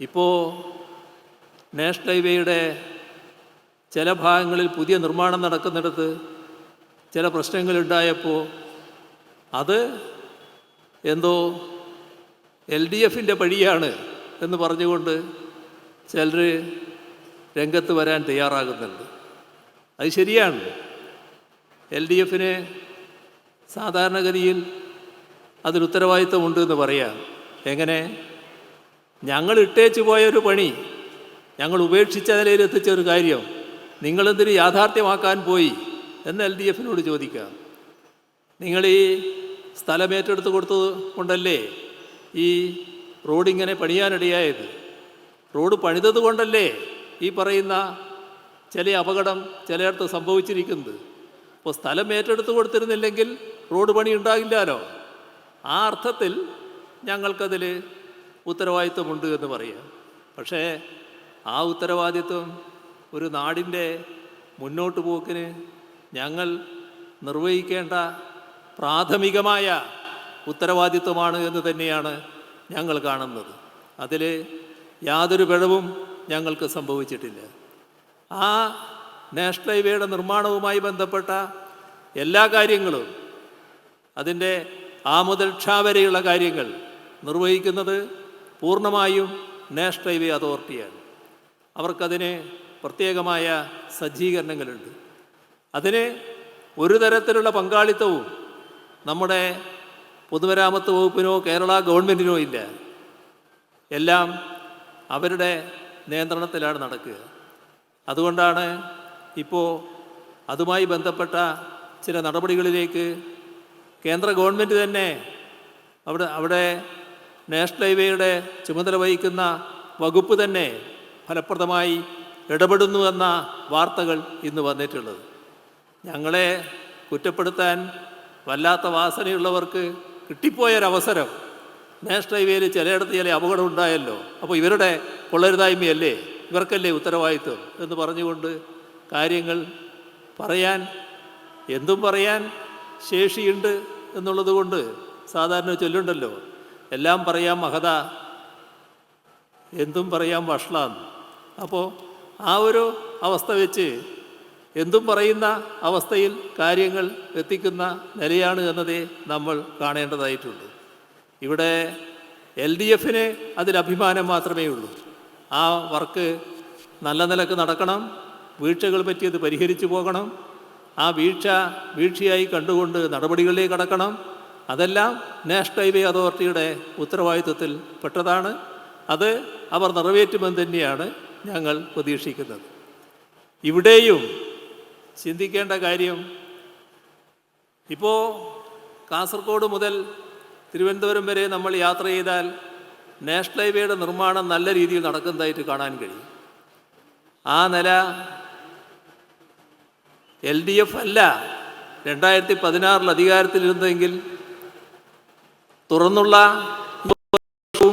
ഇപ്പോൾ നാഷണൽ ഹൈവേയുടെ ചില ഭാഗങ്ങളിൽ പുതിയ നിർമ്മാണം നടക്കുന്നിടത്ത് ചില പ്രശ്നങ്ങളുണ്ടായപ്പോൾ അത് എന്തോ എൽ ഡി എഫിന്റെ പഴിയാണ് എന്ന് പറഞ്ഞുകൊണ്ട് ചിലർ രംഗത്ത് വരാൻ തയ്യാറാകുന്നുണ്ട്. അത് ശരിയാണ്. എൽ ഡി എഫിന് സാധാരണഗതിയിൽ അതിൽ ഉത്തരവാദിത്തമുണ്ട് എന്ന് പറയാം. എങ്ങനെ? ഞങ്ങൾ ഇട്ടേച്ച് പോയൊരു പണി ഞങ്ങൾ ഉപേക്ഷിച്ച നിലയിൽ എത്തിച്ച ഒരു കാര്യം നിങ്ങളെന്തിന് യാഥാർത്ഥ്യമാക്കാൻ പോയി എന്ന് എൽ ഡി എഫിനോട് ചോദിക്കുക. നിങ്ങൾ ഈ സ്ഥലം ഏറ്റെടുത്ത് കൊടുത്തത് കൊണ്ടല്ലേ ഈ റോഡിങ്ങനെ പണിയാനിടയായത്? റോഡ് പണിതത് കൊണ്ടല്ലേ ഈ പറയുന്ന ചില അപകടം ചിലയിടത്ത് സംഭവിച്ചിരിക്കുന്നത്? അപ്പോൾ സ്ഥലം ഏറ്റെടുത്ത് കൊടുത്തിരുന്നില്ലെങ്കിൽ റോഡ് പണി ഉണ്ടാകില്ലല്ലോ ആ അർത്ഥത്തിൽ ഞങ്ങൾക്കതിൽ ഉത്തരവാദിത്വമുണ്ട് എന്ന് പറയുക. പക്ഷേ ആ ഉത്തരവാദിത്വം ഒരു നാടിന്റെ മുന്നോട്ട് പോക്കിന് ഞങ്ങൾ നിർവഹിക്കേണ്ട പ്രാഥമികമായ ഉത്തരവാദിത്വമാണ് എന്ന് തന്നെയാണ് ഞങ്ങൾ കാണുന്നത്. അതിൽ യാതൊരു പിഴവും ഞങ്ങൾക്ക് സംഭവിച്ചിട്ടില്ല. ആ നാഷണൽ ഹൈവേയുടെ നിർമ്മാണവുമായി ബന്ധപ്പെട്ട എല്ലാ കാര്യങ്ങളും അതിന്റെ ആ വരെയുള്ള കാര്യങ്ങൾ നിർവഹിക്കുന്നത് പൂർണമായും നാഷണൽ ഹൈവേ അതോറിറ്റിയാണ്. അവർക്കതിന് പ്രത്യേകമായ സജ്ജീകരണങ്ങളുണ്ട്. അതിന് ഒരു തരത്തിലുള്ള പങ്കാളിത്തവും നമ്മുടെ പൊതുമരാമത്ത് വകുപ്പിനോ കേരള ഗവൺമെന്റിനോ ഇല്ല. എല്ലാം അവരുടെ നിയന്ത്രണത്തിലാണ് നടക്കുക. അതുകൊണ്ടാണ് ഇപ്പോൾ അതുമായി ബന്ധപ്പെട്ട ചില നടപടികളിലേക്ക് കേന്ദ്ര ഗവൺമെന്റ് തന്നെ അവിടെ അവിടെ നാഷണൽ ഹൈവേയുടെ ചുമതല വഹിക്കുന്ന വകുപ്പ് തന്നെ ഫലപ്രദമായി ഇടപെടുന്നുവെന്ന വാർത്തകൾ ഇന്ന് വന്നിട്ടുള്ളത്. ഞങ്ങളെ കുറ്റപ്പെടുത്താൻ വല്ലാത്ത വാസനയുള്ളവർക്ക് കിട്ടിപ്പോയൊരവസരം. നാഷണൽ ഹൈവേയിൽ ചിലയിടത്ത് ചില അപകടം ഉണ്ടായല്ലോ. അപ്പോൾ ഇവരുടെ കൊള്ളരുതായ്മയല്ലേ ഇവർക്കല്ലേ ഉത്തരവാദിത്വം? എന്ന് പറഞ്ഞുകൊണ്ട് കാര്യങ്ങൾ പറയാൻ എന്തും പറയാൻ ശേഷിയുണ്ട് എന്നുള്ളത് കൊണ്ട് സാധാരണ ചൊല്ലുണ്ടല്ലോ. എല്ലാം പറയാം മഹത. എന്തും പറയാം വഷളാന്ന് അപ്പോൾ ആ ഒരു അവസ്ഥ വെച്ച് എന്തും പറയുന്ന അവസ്ഥയിൽ കാര്യങ്ങൾ എത്തിക്കുന്ന നിലയാണ് എന്നതേ നമ്മൾ കാണേണ്ടതായിട്ടുണ്ട്. ഇവിടെ എൽ ഡി എഫിന് അതിൽ അഭിമാനം മാത്രമേ ഉള്ളൂ. ആ വർക്ക് നല്ല നിലയ്ക്ക് നടക്കണം. വീഴ്ചകൾ പറ്റിയത് പരിഹരിച്ചു പോകണം. ആ വീഴ്ച വീഴ്ചയായി കണ്ടുകൊണ്ട് നടപടികളിലേക്ക് കടക്കണം. അതെല്ലാം നാഷണൽ ഹൈവേ അതോറിറ്റിയുടെ ഉത്തരവാദിത്വത്തിൽ പെട്ടതാണ്. അത് അവർ നിറവേറ്റുമെന്ന് തന്നെയാണ് ഞങ്ങൾ പ്രതീക്ഷിക്കുന്നത്. ഇവിടെയും ചിന്തിക്കേണ്ട കാര്യം ഇപ്പോൾ കാസർഗോഡ് മുതൽ തിരുവനന്തപുരം വരെ നമ്മൾ യാത്ര ചെയ്താൽ നാഷണൽ ഹൈവേയുടെ നിർമ്മാണം നല്ല രീതിയിൽ നടക്കുന്നതായിട്ട് കാണാൻ കഴിയും. ആ നില എൽ ഡി എഫ് അല്ല. രണ്ടായിരത്തി പതിനാറിൽ അധികാരത്തിലിരുന്നെങ്കിൽ തുറന്നുള്ള